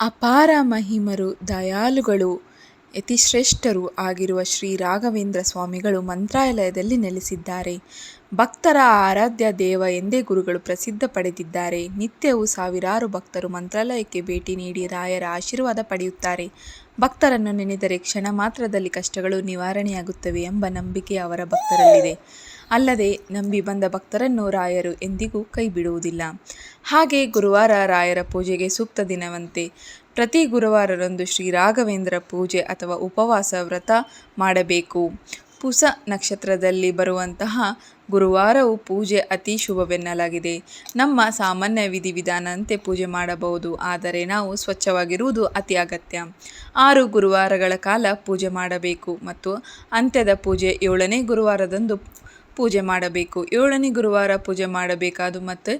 ಅಪಾರ ಮಹಿಮರು, ದಯಾಳುಗಳು ಯತಿಶ್ರೇಷ್ಠರು ಆಗಿರುವ ಶ್ರೀ ರಾಘವೇಂದ್ರ ಸ್ವಾಮಿಗಳು ಮಂತ್ರಾಲಯದಲ್ಲಿ ನೆಲೆಸಿದ್ದಾರೆ. ಭಕ್ತರ ಆರಾಧ್ಯ ದೇವ ಎಂದೇ ಗುರುಗಳು ಪ್ರಸಿದ್ಧ ಪಡೆದಿದ್ದಾರೆ. ನಿತ್ಯವೂ ಸಾವಿರಾರು ಭಕ್ತರು ಮಂತ್ರಾಲಯಕ್ಕೆ ಭೇಟಿ ನೀಡಿ ರಾಯರ ಆಶೀರ್ವಾದ ಪಡೆಯುತ್ತಾರೆ. ಭಕ್ತರನ್ನು ನೆನೆದರೆ ಕ್ಷಣ ಮಾತ್ರದಲ್ಲಿ ಕಷ್ಟಗಳು ನಿವಾರಣೆಯಾಗುತ್ತವೆ ಎಂಬ ನಂಬಿಕೆ ಅವರ ಭಕ್ತರಲ್ಲಿದೆ. ಅಲ್ಲದೆ ನಂಬಿ ಬಂದ ಭಕ್ತರನ್ನು ರಾಯರು ಎಂದಿಗೂ ಕೈಬಿಡುವುದಿಲ್ಲ. ಹಾಗೆ ಗುರುವಾರ ರಾಯರ ಪೂಜೆಗೆ ಸೂಕ್ತ ದಿನವಂತೆ ಪ್ರತಿ ಗುರುವಾರರಂದು ಶ್ರೀ ರಾಘವೇಂದ್ರ ಪೂಜೆ ಅಥವಾ ಉಪವಾಸ ವ್ರತ ಮಾಡಬೇಕು. ಪುಸ ನಕ್ಷತ್ರದಲ್ಲಿ ಬರುವಂತಹ ಗುರುವಾರವು ಪೂಜೆ ಅತಿ ಶುಭವೆನ್ನಲಾಗಿದೆ. ನಮ್ಮ ಸಾಮಾನ್ಯ ವಿಧಿ ವಿಧಾನದಂತೆ ಪೂಜೆ ಮಾಡಬಹುದು. ಆದರೆ ನಾವು ಸ್ವಚ್ಛವಾಗಿರುವುದು ಅತಿ ಅಗತ್ಯ. ಆರು ಗುರುವಾರಗಳ ಕಾಲ ಪೂಜೆ ಮಾಡಬೇಕು ಮತ್ತು ಅಂತ್ಯದ ಪೂಜೆ ಏಳನೇ ಗುರುವಾರದಂದು ಪೂಜೆ ಮಾಡಬೇಕು. ಏಳನೇ ಗುರುವಾರ ಪೂಜೆ ಮಾಡಬೇಕಾದ ಮತ್ತು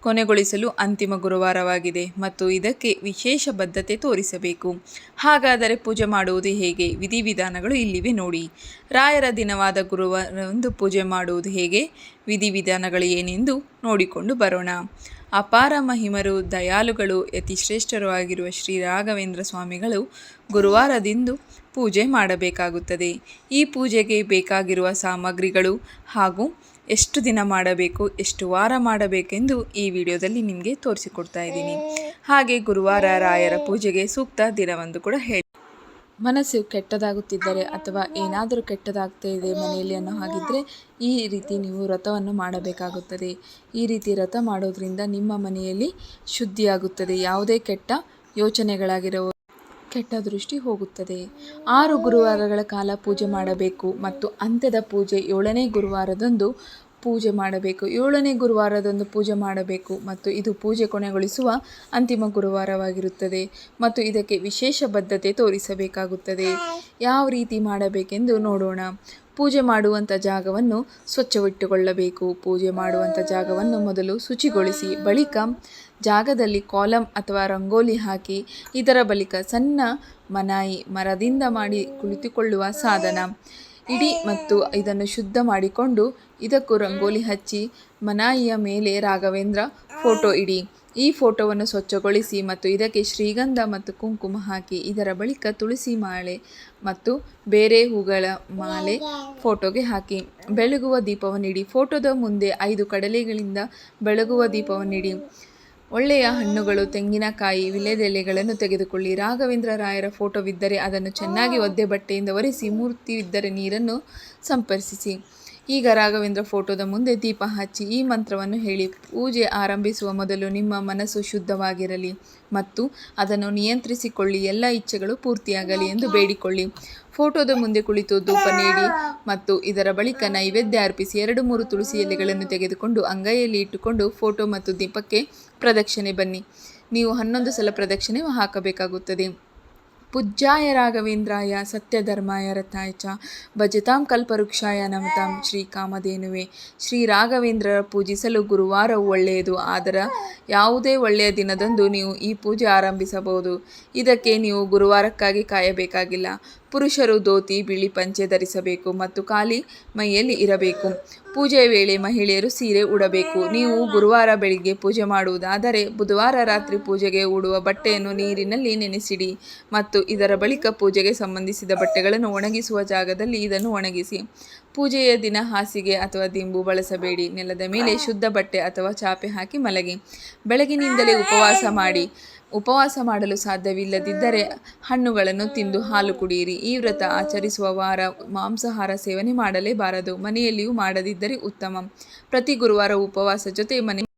ಕೊನೆಗೊಳಿಸಲು ಅಂತಿಮ ಗುರುವಾರವಾಗಿದೆ ಮತ್ತು ಇದಕ್ಕೆ ವಿಶೇಷ ಬದ್ಧತೆ ತೋರಿಸಬೇಕು. ಹಾಗಾದರೆ ಪೂಜೆ ಮಾಡುವುದು ಹೇಗೆ? ವಿಧಿ ವಿಧಾನಗಳು ಇಲ್ಲಿವೆ ನೋಡಿ. ರಾಯರ ದಿನವಾದ ಗುರುವಾರದಂದು ಪೂಜೆ ಮಾಡುವುದು ಹೇಗೆ? ವಿಧಿ ವಿಧಾನಗಳು ಏನೆಂದು ನೋಡಿಕೊಂಡು ಬರೋಣ. ಅಪಾರ ಮಹಿಮರು ದಯಾಳುಗಳು ಯತಿಶ್ರೇಷ್ಠರೂ ಆಗಿರುವ ಶ್ರೀ ರಾಘವೇಂದ್ರ ಸ್ವಾಮಿಗಳು ಗುರುವಾರದಿಂದ ಪೂಜೆ ಮಾಡಬೇಕಾಗುತ್ತದೆ. ಈ ಪೂಜೆಗೆ ಬೇಕಾಗಿರುವ ಸಾಮಗ್ರಿಗಳು ಹಾಗೂ ಎಷ್ಟು ದಿನ ಮಾಡಬೇಕು, ಎಷ್ಟು ವಾರ ಮಾಡಬೇಕೆಂದು ಈ ವಿಡಿಯೋದಲ್ಲಿ ನಿಮಗೆ ತೋರಿಸಿಕೊಡ್ತಾ ಇದ್ದೀನಿ. ಹಾಗೆ ಗುರುವಾರ ರಾಯರ ಪೂಜೆಗೆ ಸೂಕ್ತ ದಿನವೆಂದು ಕೂಡ ಹೇಳಿ. ಮನಸ್ಸು ಕೆಟ್ಟದಾಗುತ್ತಿದ್ದರೆ ಅಥವಾ ಏನಾದರೂ ಕೆಟ್ಟದಾಗ್ತಾ ಇದೆ ಮನೆಯಲ್ಲಿ ಅನ್ನೋ ಹಾಗಿದ್ದರೆ ಈ ರೀತಿ ನೀವು ವ್ರತವನ್ನು ಮಾಡಬೇಕಾಗುತ್ತದೆ. ಈ ರೀತಿ ವ್ರತ ಮಾಡೋದ್ರಿಂದ ನಿಮ್ಮ ಮನೆಯಲ್ಲಿ ಶುದ್ಧಿಯಾಗುತ್ತದೆ. ಯಾವುದೇ ಕೆಟ್ಟ ಯೋಚನೆಗಳಾಗಿರೋ ಕೆಟ್ಟ ದೃಷ್ಟಿ ಹೋಗುತ್ತದೆ. ಆರು ಗುರುವಾರಗಳ ಕಾಲ ಪೂಜೆ ಮಾಡಬೇಕು ಮತ್ತು ಅಂತ್ಯದ ಪೂಜೆ ಏಳನೇ ಗುರುವಾರದಂದು ಪೂಜೆ ಮಾಡಬೇಕು. ಏಳನೇ ಗುರುವಾರದಂದು ಪೂಜೆ ಮಾಡಬೇಕು ಮತ್ತು ಇದು ಪೂಜೆ ಕೊನೆಗೊಳಿಸುವ ಅಂತಿಮ ಗುರುವಾರವಾಗಿರುತ್ತದೆ ಮತ್ತು ಇದಕ್ಕೆ ವಿಶೇಷ ಬದ್ಧತೆ ತೋರಿಸಬೇಕಾಗುತ್ತದೆ. ಯಾವ ರೀತಿ ಮಾಡಬೇಕೆಂದು ನೋಡೋಣ. ಪೂಜೆ ಮಾಡುವಂಥ ಜಾಗವನ್ನು ಸ್ವಚ್ಛವಿಟ್ಟುಕೊಳ್ಳಬೇಕು. ಪೂಜೆ ಮಾಡುವಂಥ ಜಾಗವನ್ನು ಮೊದಲು ಶುಚಿಗೊಳಿಸಿ ಬಳಿಕ ಜಾಗದಲ್ಲಿ ಕಾಲಮ್ ಅಥವಾ ರಂಗೋಲಿ ಹಾಕಿ ಇದರ ಬಳಿಕ ಸಣ್ಣ ಮನಾಯಿ ಮರದಿಂದ ಮಾಡಿ ಕುಳಿತುಕೊಳ್ಳುವ ಸಾಧನ ಇಡಿ ಮತ್ತು ಇದನ್ನು ಶುದ್ಧ ಮಾಡಿಕೊಂಡು ಇದಕ್ಕೂ ರಂಗೋಲಿ ಹಚ್ಚಿ ಮನಾಯಿಯ ಮೇಲೆ ರಾಘವೇಂದ್ರ ಫೋಟೋ ಇಡಿ. ಈ ಫೋಟೋವನ್ನು ಸ್ವಚ್ಛಗೊಳಿಸಿ ಮತ್ತು ಇದಕ್ಕೆ ಶ್ರೀಗಂಧ ಮತ್ತು ಕುಂಕುಮ ಹಾಕಿ ಇದರ ಬಳಿಕ ತುಳಸಿ ಮಾಲೆ ಮತ್ತು ಬೇರೆ ಹೂಗಳ ಮಾಲೆ ಫೋಟೋಗೆ ಹಾಕಿ ಬೆಳಗುವ ದೀಪವನ್ನಿಡಿ. ಫೋಟೋದ ಮುಂದೆ ಐದು ಕಡಲೆಗಳಿಂದ ಬೆಳಗುವ ದೀಪವನ್ನಿಡಿ. ಒಳ್ಳೆಯ ಹಣ್ಣುಗಳು, ತೆಂಗಿನಕಾಯಿ, ವಿಲೆದೆಲೆಗಳನ್ನು ತೆಗೆದುಕೊಳ್ಳಿ. ರಾಘವೇಂದ್ರ ರಾಯರ ಫೋಟೋವಿದ್ದರೆ ಅದನ್ನು ಚೆನ್ನಾಗಿ ಒದ್ದೆ ಬಟ್ಟೆಯಿಂದ ಒರೆಸಿ, ಮೂರ್ತಿಯಿದ್ದರೆ ನೀರನ್ನು ಸಿಂಪಡಿಸಿ. ಈಗ ರಾಘವೇಂದ್ರ ಫೋಟೋದ ಮುಂದೆ ದೀಪ ಹಚ್ಚಿ ಈ ಮಂತ್ರವನ್ನು ಹೇಳಿ. ಪೂಜೆ ಆರಂಭಿಸುವ ಮೊದಲು ನಿಮ್ಮ ಮನಸ್ಸು ಶುದ್ಧವಾಗಿರಲಿ ಮತ್ತು ಅದನ್ನು ನಿಯಂತ್ರಿಸಿಕೊಳ್ಳಿ ಎಲ್ಲ ಇಚ್ಛೆಗಳು ಪೂರ್ತಿಯಾಗಲಿ ಎಂದು ಬೇಡಿಕೊಳ್ಳಿ. ಫೋಟೋದ ಮುಂದೆ ಕುಳಿತು ಧೂಪ ನೀಡಿ ಮತ್ತು ಇದರ ಬಳಿಕ ನೈವೇದ್ಯ ಅರ್ಪಿಸಿ. ಎರಡು ಮೂರು ತುಳಸಿ ಎಲೆಗಳನ್ನು ತೆಗೆದುಕೊಂಡು ಅಂಗೈಯಲ್ಲಿ ಇಟ್ಟುಕೊಂಡು ಫೋಟೋ ಮತ್ತು ದೀಪಕ್ಕೆ ಪ್ರದಕ್ಷಿಣೆ ಬನ್ನಿ. ನೀವು ಹನ್ನೊಂದು ಸಲ ಪ್ರದಕ್ಷಿಣೆ ಹಾಕಬೇಕಾಗುತ್ತದೆ. ಪೂಜ್ಯಾಯ ರಾಘವೇಂದ್ರಾಯ ಸತ್ಯಧರ್ಮಾಯ ರಥಾಯ ಚ ಭಜತಾಂ ಕಲ್ಪವೃಕ್ಷಾಯ ನಮತಾಂ ಶ್ರೀ ಕಾಮಧೇನುವೆ ಶ್ರೀ ರಾಘವೇಂದ್ರರ ಪೂಜಿಸಲು ಗುರುವಾರವು ಒಳ್ಳೆಯದು. ಆದರೆ ಯಾವುದೇ ಒಳ್ಳೆಯ ದಿನದಂದು ನೀವು ಈ ಪೂಜೆ ಆರಂಭಿಸಬಹುದು. ಇದಕ್ಕೆ ನೀವು ಗುರುವಾರಕ್ಕಾಗಿ ಕಾಯಬೇಕಾಗಿಲ್ಲ. ಪುರುಷರು ಧೋತಿ, ಬಿಳಿ ಪಂಚೆ ಧರಿಸಬೇಕು ಮತ್ತು ಖಾಲಿ ಮೈಯಲ್ಲಿ ಇರಬೇಕು. ಪೂಜೆಯ ವೇಳೆ ಮಹಿಳೆಯರು ಸೀರೆ ಉಡಬೇಕು. ನೀವು ಗುರುವಾರ ಬೆಳಿಗ್ಗೆ ಪೂಜೆ ಮಾಡುವುದಾದರೆ ಬುಧವಾರ ರಾತ್ರಿ ಪೂಜೆಗೆ ಉಡುವ ಬಟ್ಟೆಯನ್ನು ನೀರಿನಲ್ಲಿ ನೆನೆಸಿಡಿ ಮತ್ತು ಇದರ ಬಳಿಕ ಪೂಜೆಗೆ ಸಂಬಂಧಿಸಿದ ಬಟ್ಟೆಗಳನ್ನು ಒಣಗಿಸುವ ಜಾಗದಲ್ಲಿ ಇದನ್ನು ಒಣಗಿಸಿ. ಪೂಜೆಯ ದಿನ ಹಾಸಿಗೆ ಅಥವಾ ದಿಂಬು ಬಳಸಬೇಡಿ. ನೆಲದ ಮೇಲೆ ಶುದ್ಧ ಬಟ್ಟೆ ಅಥವಾ ಚಾಪೆ ಹಾಕಿ ಮಲಗಿ. ಬೆಳಗಿನಿಂದಲೇ ಉಪವಾಸ ಮಾಡಿ. ಉಪವಾಸ ಮಾಡಲು ಸಾಧ್ಯವಿಲ್ಲದಿದ್ದರೆ ಹಣ್ಣುಗಳನ್ನು ತಿಂದು ಹಾಲು ಕುಡಿಯಿರಿ. ಈ ವ್ರತ ಆಚರಿಸುವ ವಾರ ಮಾಂಸಾಹಾರ ಸೇವನೆ ಮಾಡಲೇಬಾರದು. ಮನೆಯಲ್ಲಿಯೂ ಮಾಡದಿದ್ದರೆ ಉತ್ತಮ. ಪ್ರತಿ ಗುರುವಾರ ಉಪವಾಸ ಜೊತೆ ಮನೆ